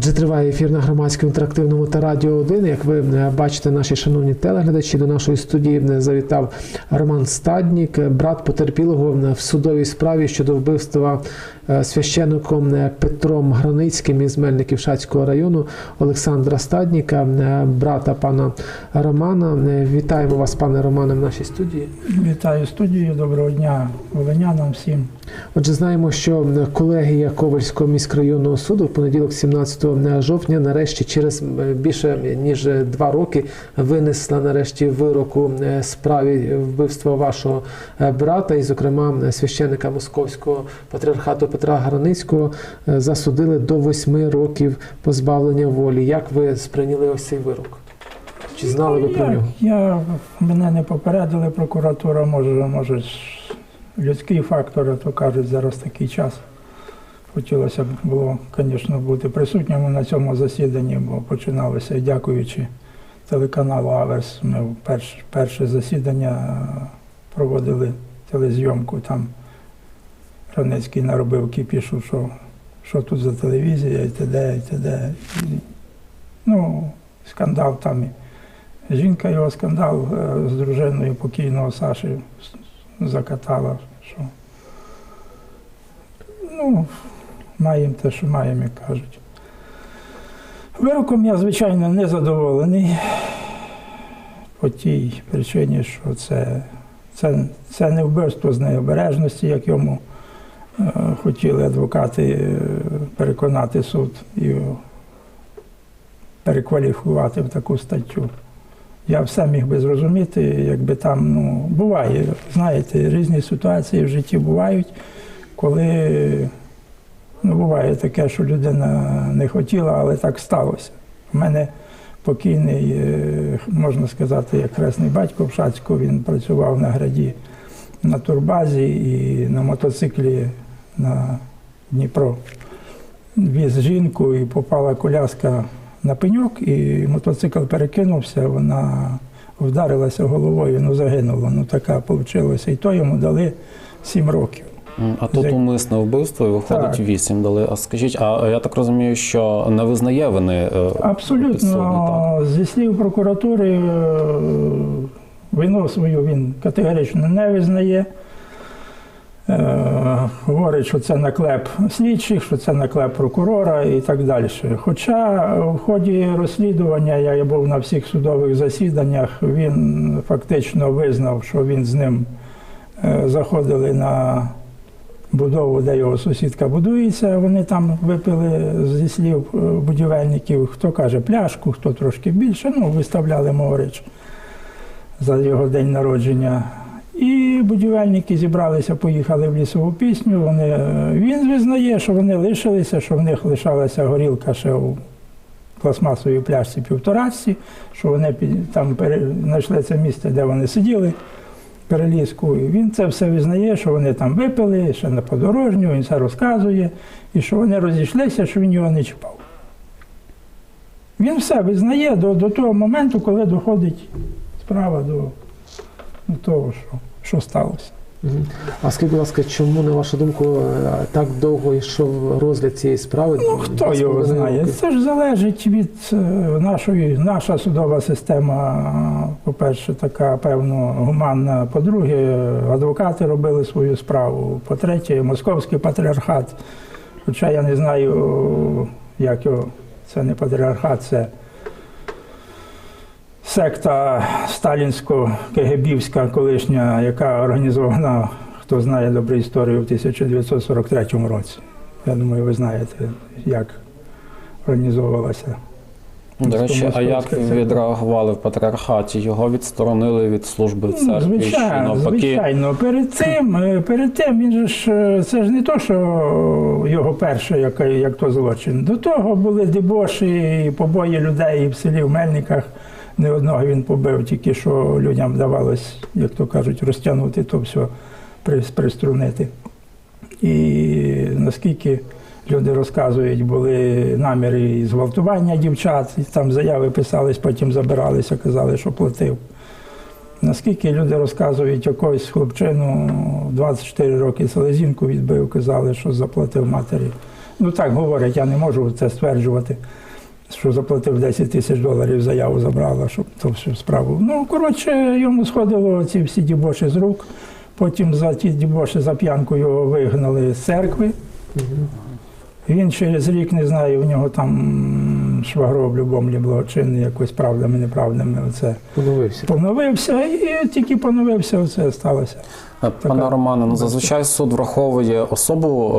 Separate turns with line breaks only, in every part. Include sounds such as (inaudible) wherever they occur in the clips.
Отже, триває ефір на громадському інтерактивному та радіо 1. Як ви е, бачите, наші шановні телеглядачі, до нашої студії е, завітав Роман Стаднік, е, брат потерпілого в судовій справі щодо вбивства священником Петром Границьким із Мельників Шацького району Олександра Стадніка, брата пана Романа. Вітаємо вас, пане Романе, в нашій студії.
Вітаю студію, доброго дня волинянам всім.
Отже, знаємо, що колегія Ковальського міськрайонного суду в понеділок, 17 жовтня, нарешті через е, більше ніж два роки винесла нарешті вироку е, справі вбивства вашого е, брата, і, зокрема, е, священника Московського патріархату Петра Границького е, засудили до восьми років позбавлення волі. Як ви сприйняли ось цей вирок? Чи знали ви про нього?
я, мене не попередили прокуратура, може, може людський фактор, то кажуть, зараз такий час. Хотілося б було, звісно, бути присутнім на цьому засіданні, бо починалося, дякуючи телеканалу Аверс, ми перш, перше засідання проводили телезйомку, там Ранецький наробив кіпішу, що, що тут за телевізія, і т.д., і т.д. Ну, скандал там. Жінка його скандал е, з дружиною покійного Саші закатала, що ну, маємо те, що маємо, як кажуть. Вироком я, звичайно, не задоволений по тій причині, що це, це, це не вбивство з необережності, як йому е, хотіли адвокати е, переконати суд і перекваліфікувати в таку статтю. Я все міг би зрозуміти, якби там, ну, буває, знаєте, різні ситуації в житті бувають, коли ну, буває таке, що людина не хотіла, але так сталося. У мене покійний, е, можна сказати, як хресний батько в Шацьку, він працював на граді на турбазі і на мотоциклі на Дніпро. Віз жінку і попала коляска на пеньок, і мотоцикл перекинувся, вона вдарилася головою, ну загинула. Ну така вийшла. І то йому дали сім років.
А тут умисне вбивство і виходить
Так.
вісім дали. А скажіть, а я так розумію, що не визнає вини е,
Абсолютно, зі слів прокуратури, е, вину свою він категорично не визнає. Е, Говорить, що це наклеп слідчих, що це наклеп прокурора і так далі. Хоча в ході розслідування я був на всіх судових засіданнях, він фактично визнав, що він з ним заходили на будову, де його сусідка будується. Вони там випили зі слів е, будівельників, хто каже пляшку, хто трошки більше. Ну, виставляли моврич за його день народження. І будівельники зібралися, поїхали в лісову пісню. Вони, е, він визнає, що вони лишилися, що в них лишалася горілка ще у пластмасовій пляшці півторачці, що вони там знайшли це місце, де вони сиділи перелізку. І він це все визнає, що вони там випили, ще на подорожню, він це розказує, і що вони розійшлися, що він його не чіпав. Він все визнає до, до того моменту, коли доходить справа до, до того, що, що сталося.
А скажіть, будь ласка, чому, на вашу думку, е, так довго йшов розгляд цієї справи?
Ну, хто його знає? Це ж залежить від е, нашої, наша судова система, по-перше, така певно гуманна. По-друге, адвокати робили свою справу. По-третє, московський патріархат. Хоча я не знаю, як його, це не патріархат, це секта сталінсько-кегебівська колишня, яка організована, хто знає добру історію, в 1943 році. Я думаю, ви знаєте, як організовувалася.
До речі, а як відреагували в патріархаті? Його відсторонили від служби в
Ну,
церкві.
звичайно, звичайно. Перед цим, е, перед тим він же ж е, це ж не то, що його перше, як, як то злочин. До того були дебоші, і побої людей в селі в Мельниках. Не одного він побив, тільки що людям вдавалось, як то кажуть, розтягнути то все, приструнити. І наскільки люди розказують, були наміри зґвалтування дівчат, там заяви писались, потім забиралися, казали, що платив. Наскільки люди розказують якогось хлопчину 24 роки селезінку відбив, казали, що заплатив матері Ну так говорять, я не можу це стверджувати, що заплатив 10 тисяч доларів, заяву забрала, щоб ту всю справу. Ну, коротше, йому сходило ці всі дібоші з рук. Потім за ті дібоші за п'янку його вигнали з церкви. Він через рік, не знаю, у нього там швагро в любому благочинний, якось правдами, неправдами. Оце
Поновився.
поновився, і тільки поновився, оце сталося.
Е, Пане Романе, ну зазвичай суд враховує особу е,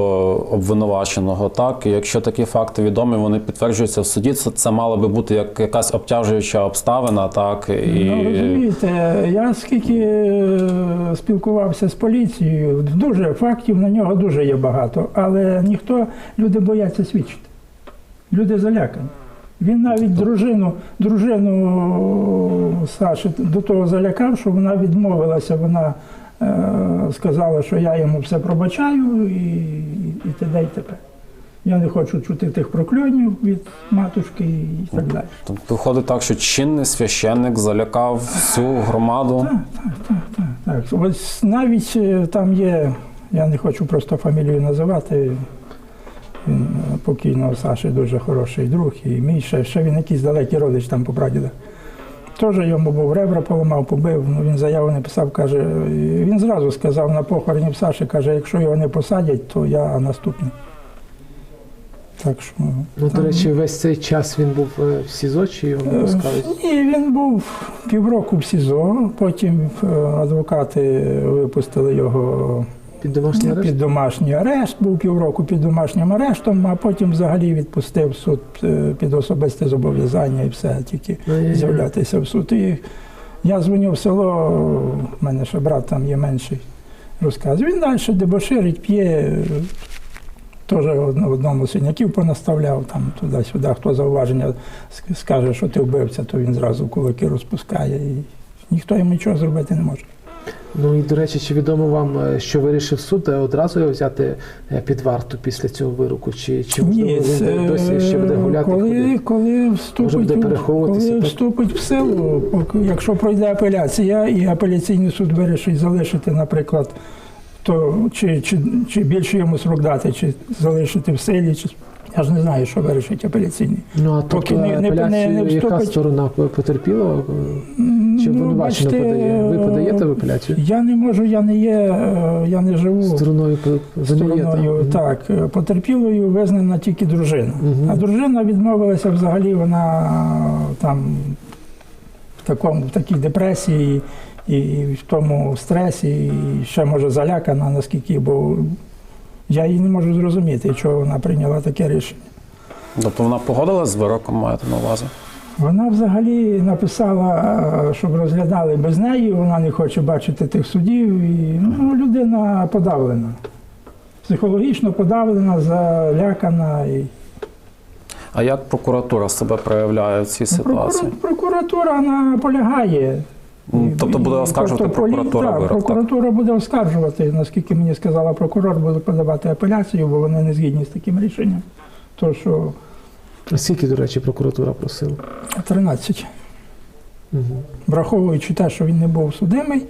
обвинуваченого, так і якщо такі факти відомі, вони підтверджуються в суді. Це, це мала би бути як якась обтяжуюча обставина, так і
Ну, розумієте, я скільки е, спілкувався з поліцією, дуже фактів на нього дуже є багато, але ніхто, люди бояться свідчити. Люди залякані. Він навіть дружину, дружину Саші до того залякав, що вона відмовилася, вона е, сказала, що я йому все пробачаю і, і т.д. і т.п. Я не хочу чути тих прокльонів від матушки і так далі.
Тобто виходить так, що чинний священник залякав всю громаду.
Так, так, так, так. так. ось навіть е, там є, я не хочу просто фамілію називати. Він е, покійного Саші дуже хороший друг, і мій ще, ще він якийсь далекий родич там по прадідах. Теж йому був ребра поламав, побив, ну він заяву не писав, каже, він зразу сказав на похороні в Саші, каже, якщо його не посадять, то я наступний. Так що.
Ну, до речі, весь цей час він був е, в СІЗО, чи його не
Е,
пускали?
Ні, він був півроку в СІЗО, потім е, адвокати випустили його
Під домашній арешт?
під домашній арешт, був півроку під домашнім арештом, а потім взагалі відпустив суд е, під особисте зобов'язання і все, тільки
Ай-яй-яй.
з'являтися в суд. І я дзвоню в село, в мене ще брат там є менший, розказує. Він далі дебоширить, п'є. Теж одно- одному синяків понаставляв там туди-сюди. Хто зауваження скаже, що ти вбивця, то він зразу кулаки розпускає. І ніхто йому нічого зробити не може.
Ну і до речі, чи відомо вам, е, що вирішив суд е, одразу його взяти е, під варту після цього вироку? Чи, чи можливо
Ні,
він досі ще буде гуляти?
коли,
ходити?
коли вступить,
буде переховуватися,
коли вступить в силу, якщо пройде апеляція, і апеляційний суд вирішить залишити, наприклад, то чи, чи, чи більше йому срок дати, чи залишити в силі, чи я ж не знаю, що вирішить апеляційний.
Ну а
поки не- не- не- не
яка сторона потерпіла? Чи
Ну,
обвинувачена
бачите,
подає? Ви подаєте в апеляцію?
Я не можу, я не є, е, я не живу.
Стороною
стороною.
так?
Е, потерпілою визнана тільки дружина.
Мгм.
А дружина відмовилася взагалі, вона там в, такому, в такій депресії і в тому стресі, і ще може залякана, наскільки, бо я її не можу зрозуміти, чого вона прийняла таке рішення.
Тобто вона погодилась з вироком, маєте на увазі?
Вона взагалі написала, е, щоб розглядали без неї, вона не хоче бачити тих суддів. І, ну, людина подавлена. Психологічно подавлена, залякана. І...
А як прокуратура себе проявляє в цій ситуації?
Прокуратура наполягає.
Ну, Тобто буде оскаржувати
Тобто
прокуратура
так,
вирок, так?
буде оскаржувати, наскільки мені сказала прокурор, буде подавати апеляцію, бо вони не згідні з таким рішенням. То що
А Скільки, до речі, прокуратура просила?
13.
Угу.
Враховуючи те, що він не був судимий,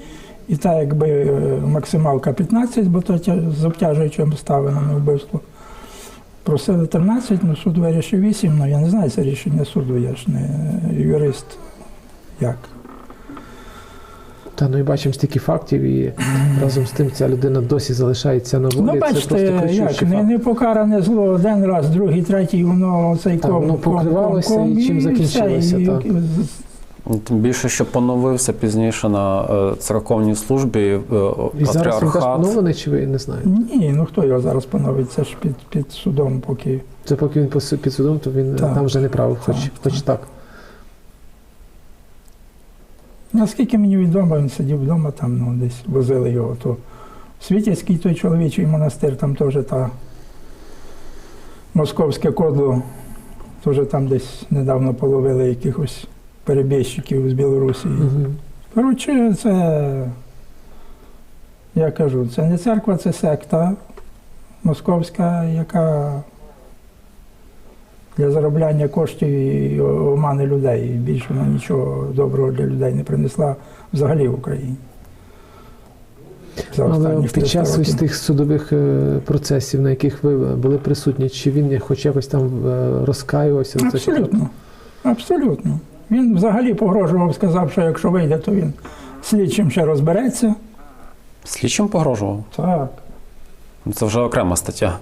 і так якби е, максималка 15, бо то з обтяжуючими обставинами вбивство. Просили 13, ну суд вирішив 8, ну я не знаю, це рішення суду, я ж не юрист. Як?
Та ну і бачимо стільки фактів, і разом з тим ця людина досі залишається на волі.
Ну,
це просто
як не, не покаране зло один раз, другий, третій, воно цей
Так,
ком,
воно
ком,
покривалося,
ком,
і чим закінчилося,
і-
так.
Ну, Тим більше, що поновився пізніше на е, церковній службі е,
І зараз він теж поновлений, чи ви не знаєте?
Ні, ну хто його зараз поновить? Це ж під, під судом, поки.
Це поки він під судом, то він е,
Так.
там вже не правив, хоч,
Так,
хоч так.
Наскільки мені відомо, він сидів вдома, там ну, десь возили його. То Світязький той чоловічий монастир, там теж та московське кодло, теж там десь недавно половили якихось перебіжчиків з Білорусі.
Угу.
Коротше, це, я кажу, це не церква, це секта московська, яка для заробляння коштів і омани людей. Більше вона нічого доброго для людей не принесла взагалі в Україні. за
Але під час ось
років.
тих судових е, процесів, на яких ви були присутні, чи він хоч якось там е, розкаювався?
Абсолютно. Абсолютно. Він взагалі погрожував, сказав, що якщо вийде, то він слідчим ще розбереться.
Слідчим погрожував.
Так.
Це вже окрема стаття.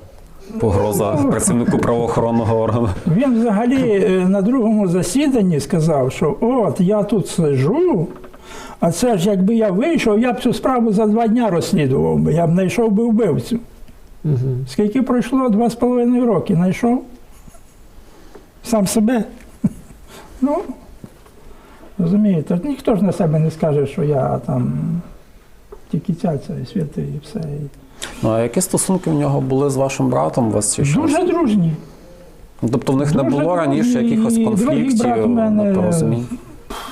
Погроза працівнику правоохоронного органу.
Він взагалі е, на другому засіданні сказав, що от я тут сиджу, а це ж якби я вийшов, я б цю справу за два дня розслідував би, я б знайшов би вбивцю.
Мгм.
Скільки пройшло? Два з половиною роки знайшов? Сам себе. (laughs) Ну, розумієте, ніхто ж на себе не скаже, що я там тільки цяця і святий і все.
Ну а які стосунки в нього були з вашим братом у вас чи що?
Дуже дружні.
Ну, Тобто в них не
Дуже
було раніше якихось конфліктів,
брат мене-
непорозумінь?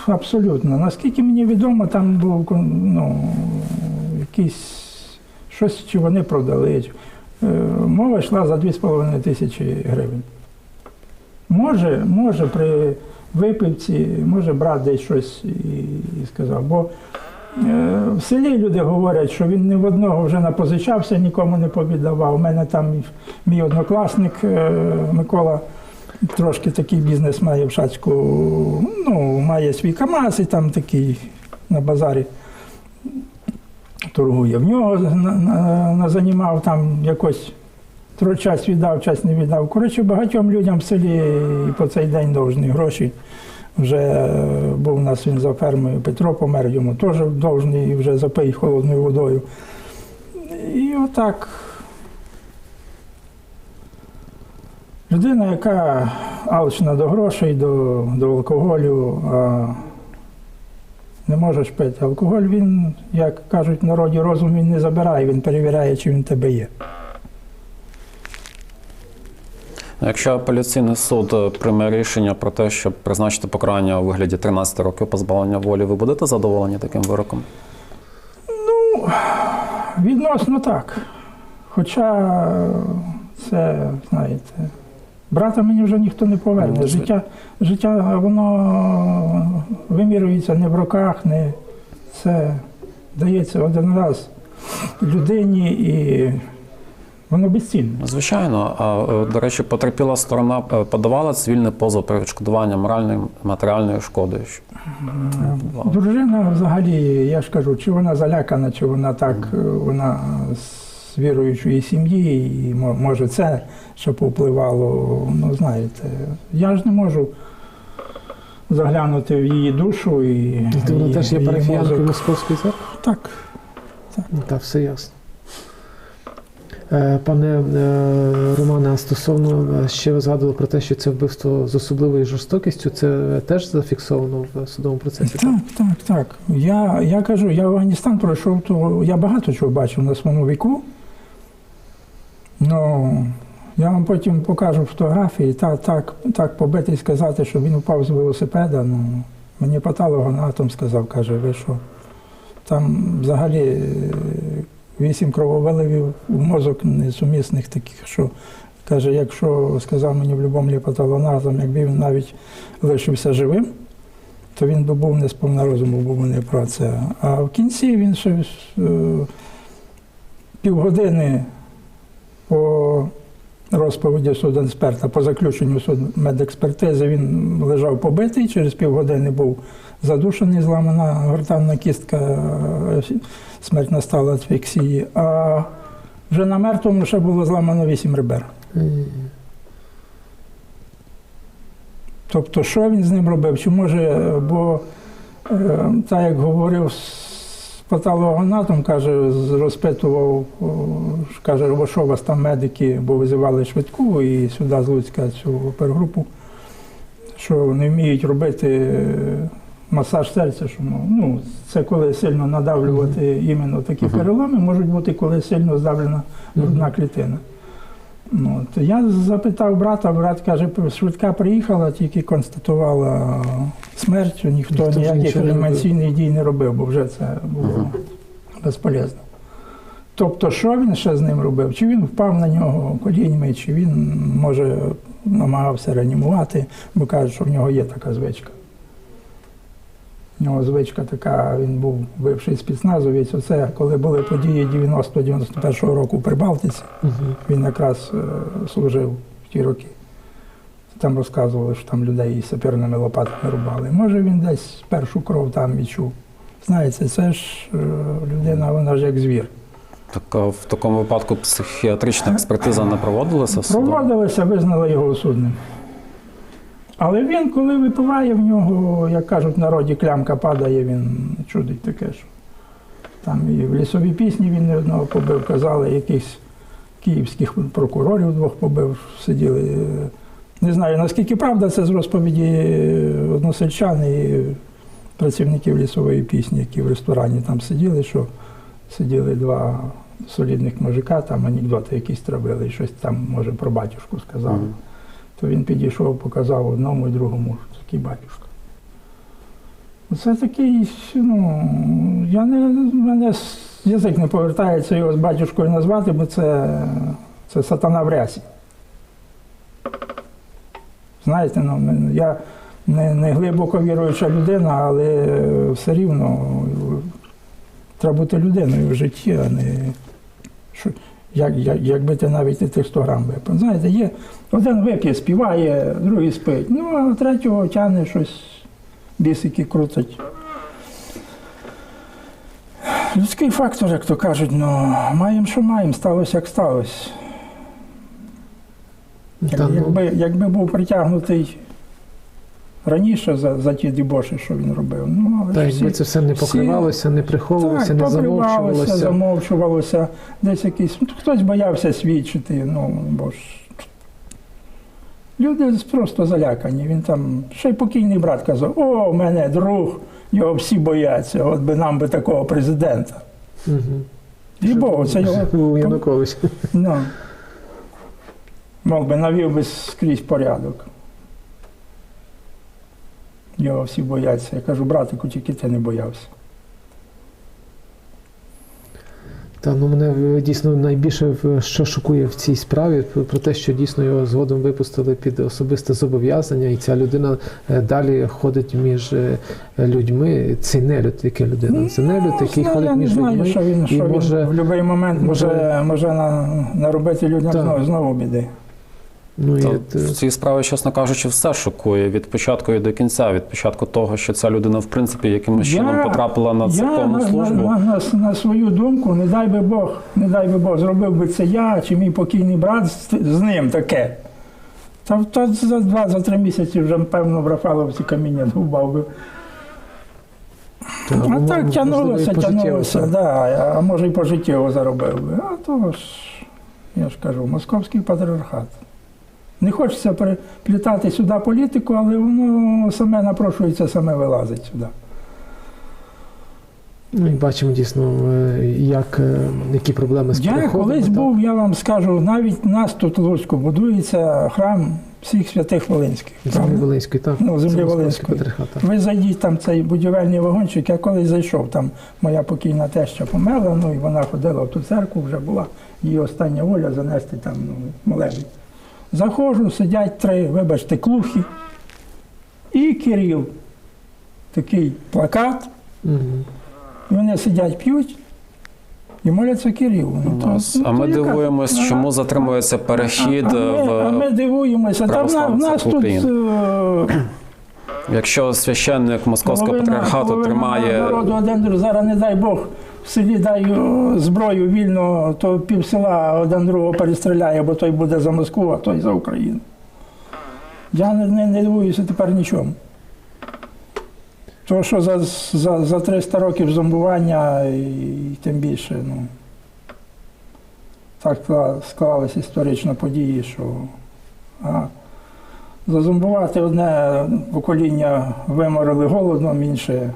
Абсолютно. Наскільки мені відомо, там був ну, якийсь щось, чи вони продали. Е, Мова йшла за 2,5 тисячі гривень. Може, може, при випивці, може брат десь щось і, і сказав. Бо в селі люди говорять, що він ні в одного вже напозичався, нікому не повіддавав. У мене там мій однокласник е, Микола трошки такий бізнес має в Шацьку, ну, має свій КАМАЗ і там такий на базарі торгує. В нього на, на, на занімав там якось час віддав, час не віддав. Коротше, багатьом людям в селі по цей день довжні гроші. Вже е, був у нас він за фермою, Петро помер йому теж довжний, вже запий холодною водою. І отак Людина, яка алчна до грошей, до, до алкоголю, а не можеш пити. Алкоголь він, як кажуть в народі, розум він не забирає, він перевіряє, чи він тебе є.
Ну, Якщо апеляційний суд е, прийме рішення про те, щоб призначити покарання у вигляді 13 років позбавлення волі, ви будете задоволені таким вироком?
Ну, Відносно так. Хоча це, знаєте, брата мені вже ніхто не поверне. Життя, життя воно вимірюється не в роках, не це дається один раз людині і воно безцінне.
Звичайно. А е, до речі, потерпіла сторона е, подавала цивільний позов про відшкодування моральної матеріальної шкоди. Що-
Дружина взагалі, я ж кажу, чи вона залякана, чи вона так, е, вона з віруючої сім'ї, і може це, що повпливало, ну знаєте, я ж не можу заглянути в її душу і.
Тобто вона теж є парафіянкою. Московської церкви?
Так.
Ну, Так, все ясно. Е, Пане е, Романе, стосовно е, ще ви згадували про те, що це вбивство з особливою жорстокістю, це теж зафіксовано в судовому процесі?
Так, так, так. Я, я кажу, я Афганістан пройшов, то я багато чого бачив на своєму віку. Ну, я вам потім покажу фотографії, так, так, так побити і сказати, що він упав з велосипеда. Ну, мені патологоанатом сказав, каже, ви що? Там взагалі вісім крововиливів мозок несумісних таких, що каже, якщо сказав мені в будь-якому патологоанатом, якби він навіть лишився живим, то він би був не сповна розуму, би не про це. А в кінці він ще е, півгодини по розповіді суденексперта, по заключенню судмедекспертизи, він лежав побитий, через півгодини був задушений, зламана гортанна кістка, е, смерть настала асфіксії. А вже на мертвому ще було зламано вісім ребер. Тобто, що він з ним робив? Чи може, е, бо е, так як говорив з патологоанатом, каже, розпитував, о, каже, «О, що у вас там медики, бо визивали швидку і сюди з Луцька цю опергрупу, що не вміють робити е, масаж серця, що ну, це коли сильно надавлювати іменно такі
Мгм.
переломи, можуть бути, коли сильно здавлена грудна клітина. Ну, то я запитав брата, брат каже, швидка приїхала, тільки констатувала смерть, ніхто,
Ніхто
ніяких реанімаційних дій не робив, бо вже це було
Мгм.
безполезно. Тобто, що він ще з ним робив? Чи він впав на нього коліньми, чи він, може, намагався реанімувати, бо кажуть, що в нього є така звичка. У нього звичка така, він був бивший спецназовець. Оце коли були події 90-91 року в Прибалтиці, він якраз е, служив в ті роки. Там розказували, що там людей із саперними лопатами рубали. Може він десь першу кров там відчув. Знаєте, це ж е, людина, вона ж як звір.
Так а в такому випадку психіатрична експертиза не проводилася в суду?
Проводилися, визнали його осудним. Але він, коли випиває, в нього, як кажуть, в народі клямка падає, він чудить таке, що там і в лісовій пісні він не одного побив, казали, якихось київських прокурорів двох побив, сиділи. Не знаю, наскільки правда це з розповіді е, односельчан і працівників лісової пісні, які в ресторані там сиділи, що сиділи два солідних мужика, там анекдоти якісь травили, щось там, може, про батюшку сказали. То він підійшов, показав одному і другому, що такий батюшка. Це такий, ну, я не, мене язик не повертається його з батюшкою назвати, бо це, це сатана в рясі. Знаєте, ну, я не, не глибоко віруюча людина, але все рівно треба бути людиною в житті, а не як, як, якби ти навіть не тих 100 грам випив. Знаєте, є один вип'є, співає, другий спить. Ну, а третього тягне щось, бісики крутить. Людський фактор, як то кажуть, ну, маємо, що маємо, сталося, як сталося. Як-
ну,
якби, якби був притягнутий раніше за, за ті дебоші, що він робив. Ну, але
Та
ж
якби
всі-
це все не
всі-
покривалося, не приховувалося,
так,
не замовчувалося.
замовчувалося, десь якийсь. ну, Хтось боявся свідчити, ну бо ж. Люди просто залякані. Він там, ще й покійний брат казав, о, в мене друг, його всі бояться, от би нам би такого президента.
Угу.
І Богу, це його.
Янукович.
Ну, мов би навів би скрізь порядок. Його всі бояться. Я кажу, братику, тільки ти не боявся.
Та ну мене дійсно найбільше що шокує в цій справі про те, що дійсно його згодом випустили під особисте зобов'язання, і ця людина е, далі ходить між е, людьми. Це нелюд, яке людина. Це нелюд, який
Ну,
ходить
я
між
не знаю,
людьми.
що він,
і
що
може-
він в будь-який момент може,
може-
може наробити людям знову, знову біди.
Ну, і,
Та
от, е,
в цій справі, чесно кажучи, все шокує від початку і до кінця. Від початку того, що ця людина, в принципі, якимось
Я-
чином потрапила на церковну службу.
На, на, на, на свою думку, не дай би Бог, не дай би Бог, зробив би це я чи мій покійний брат з, з ним таке. Та то за два, за три місяці вже, певно, в Рафаловці каміння (laughs) довбав би.
та,
А так
і
тягнулося, тягнулося, да, а може і пожиттєво заробив би. А то ж, я ж кажу, московський патріархат. Не хочеться переплітати сюди політику, але воно саме напрошується, саме вилазить сюди.
Ну і бачимо дійсно, е, як, е, які проблеми з
Я колись
так.
був, я вам скажу, навіть нас тут в Луцьку будується храм всіх святих Волинських.
Землі? Волинської, так.
Ну, землі Волинської. Ви зайдіть там цей будівельний вагончик, я колись зайшов, там моя покійна теща померла, ну і вона ходила в ту церкву, вже була її остання воля занести там ну, молебень. Заходжу, сидять три, вибачте, клухи і Кирил. Такий плакат, і вони сидять, п'ють і моляться Кирилу. Ну, то- ну,
а ми
яка-
дивуємось,
А-
чому затримується перехід
а, а, ми, а ми
в
дивуємося. Та в, на- в нас тут е,
якщо священник московського патріархату тримає
народу один зараз, не дай Бог, в селі дай е, зброю вільно, то пів села один другого перестріляє, бо той буде за Москву, а той за Україну. Я не, не, не дивуюся тепер нічому. То, що за, за, за 300 років зомбування і, тим більше, ну. Так скла- склалися історично події, що а, зазомбувати одне покоління виморили голодом, інше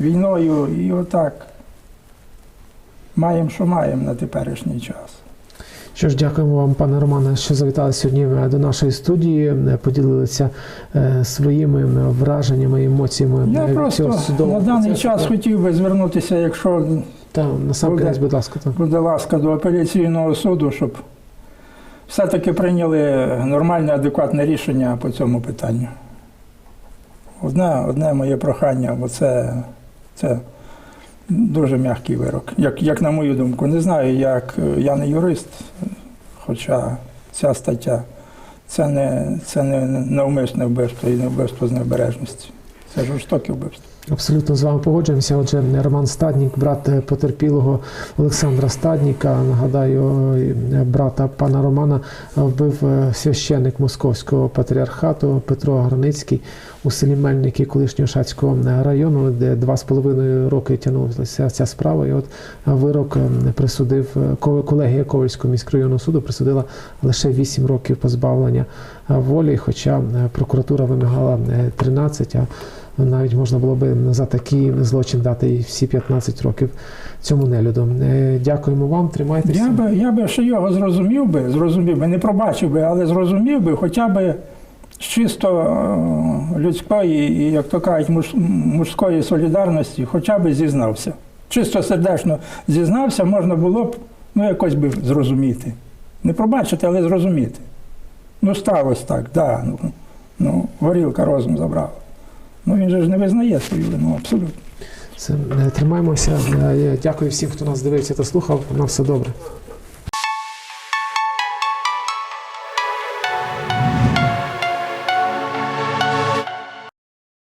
війною, і отак маємо, що маємо на теперішній час.
Що ж, дякуємо вам, пане Романе, що завітали сьогодні до нашої студії, е, поділилися е, своїми враженнями, емоціями
Я просто
цього судового
на даний
процесу.
час хотів би звернутися, якщо
Та,
Буде.
будь ласка, так.
буде ласка до апеляційного суду, щоб все-таки прийняли нормальне, адекватне рішення по цьому питанню. Одне, одне моє прохання, бо це, це дуже м'який вирок, як, як на мою думку. Не знаю, як е, я не юрист, хоча ця стаття це не, це не навмисне вбивство і не вбивство з необережності. Це жорстоке вбивство.
Абсолютно з вами погоджуємося. Отже, Роман Стаднік, брат е, потерпілого Олександра Стадніка, нагадаю, е, брата пана Романа вбив е, священник Московського патріархату Петро Границький у селі Мельники колишнього Шацького району, де два з половиною роки тягнулася ця справа. І от вирок присудив колегія Ковальського міськрайонного суду присудила лише 8 років позбавлення волі, хоча прокуратура вимагала е, 13, а навіть можна було би за такий злочин дати всі 15 років цьому нелюду. Е, Дякуємо вам, тримайтеся.
Я би, я би ще його зрозумів би, зрозумів би, не пробачив би, але зрозумів би хоча б з чисто е, людської як то кажуть, муж, мужської солідарності, хоча б зізнався. Чисто сердечно зізнався, можна було б ну, якось би зрозуміти. Не пробачити, але зрозуміти. Ну, сталося так, да, ну, ну, горілка розум забрала. Ну він же ж не визнає свою вину, абсолютно.
Все, е, Тримаємося. Е, Дякую всім, хто нас дивився та слухав. На все добре.